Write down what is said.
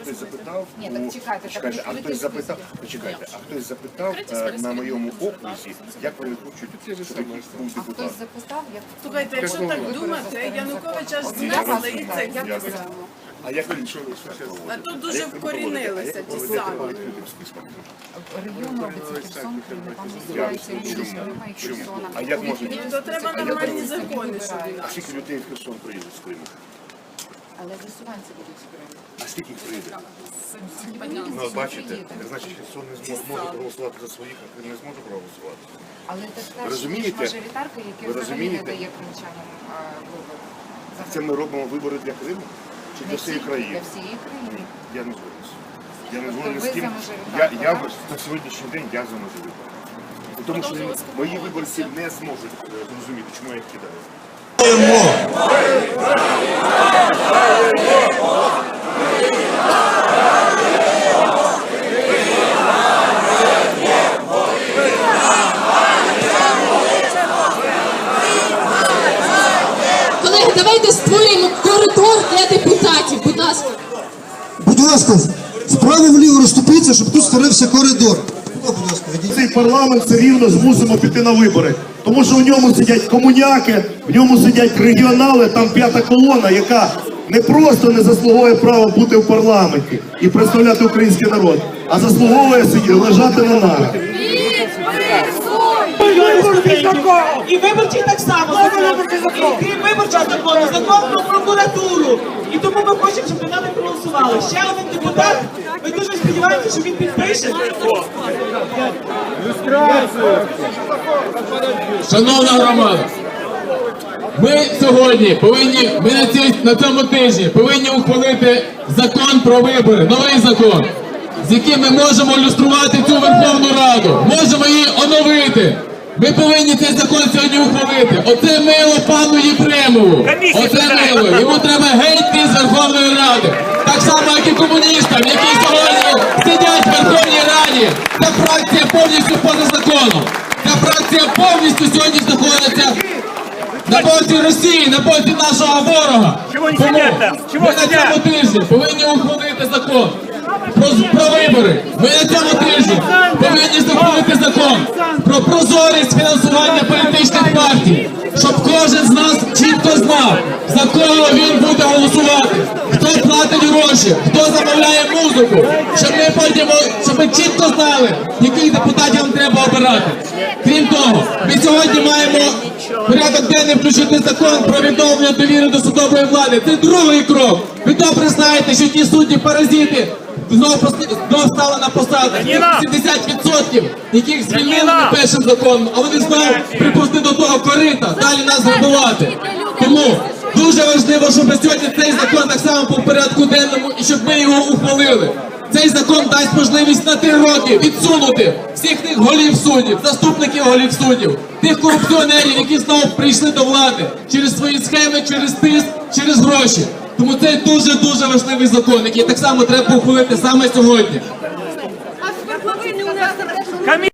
хтось запитав? Ні, так чекайте, чекайте, а хтось запитав, почекайте, а хтось запитав е, на моєму окрузі, як вони хочуть, був А хтось записав, як Слухайте, якщо так думати, Януковича ж Я вас знесли і це знаю, я знесли. А як він що А тут дуже вкорінилися ті самі. там Чому? Херсона. А як можна? То треба нормальні закони, щоб А скільки людей в Херсон приїде з Криму? Але висуванці будуть з Криму. А скільки їх приїде? Понятно. Ну, бачите, значить, Херсон не зможе може проголосувати за своїх, а Крим не зможе проголосувати. Але це ж Ви краще, ніж розумієте? мажоритарка, яка Ви взагалі не розумієте? дає кримчанам а, вибори. Це ми робимо вибори для Криму чи для всієї країни? Для всієї країни. Я не згоден. Я не Тобто згоден ви з тим. Я, мажоритарку, я так? на сьогоднішній день я за мажоритарку. Тому що мої виборці не зможуть е, зрозуміти, чому я їх кидаю. Колеги, давайте створюємо коридор для депутатів. Будь ласка. Будь ласка, вправо-вліво розступіться, щоб тут створився коридор. Будь ласка. Цей парламент все рівно змусимо піти на вибори. Тому що в ньому сидять комуняки, в ньому сидять регіонали, там п'ята колона, яка не просто не заслуговує право бути в парламенті і представляти український народ, а заслуговує сидіти, лежати на ногах. І виборчий так само. І крім виборчого закону, закон про прокуратуру. І тому ми хочемо, щоб депутати проголосували. Ще один депутат. Ми дуже сподіваємося, що він підпише. Шановна громада, ми сьогодні повинні, ми на, цій, на цьому тижні повинні ухвалити закон про вибори, новий закон, з яким ми можемо ілюструвати цю Верховну Раду, можемо її оновити. Ми повинні цей закон сьогодні ухвалити. Оце мило пану Єфремову. Оце мило. Йому треба геть з Верховної Ради. Комуністам, які сьогодні сидять в Верховній Раді. Ця фракція повністю поза законом. Ця фракція повністю сьогодні знаходиться на боці Росії, на боці нашого ворога. Чого ми на цьому тижні повинні ухвалити закон про, вибори. Ми на цьому тижні повинні ухвалити закон про прозорість фінансування політичних партій, знав, за кого він буде голосувати, хто платить гроші, хто замовляє музику, щоб ми потім щоб ми чітко знали, яких депутатів нам треба обирати. Крім того, ми сьогодні маємо порядок денний включити закон про відновлення довіри до судової влади. Це другий крок. Ви добре знаєте, що ті судді паразити знову знов стали на посадах. Їх 70%, яких звільнили першим законом, а вони знову припустили до того корита, далі нас грабувати. Тому дуже важливо, щоб сьогодні цей закон так само був в порядку денному і щоб ми його ухвалили. Цей закон дасть можливість на три роки відсунути всіх тих голів суддів, заступників голів суддів, тих корупціонерів, які знову прийшли до влади через свої схеми, через тиск, через гроші. Тому це дуже дуже важливий закон, який так само треба ухвалити саме сьогодні.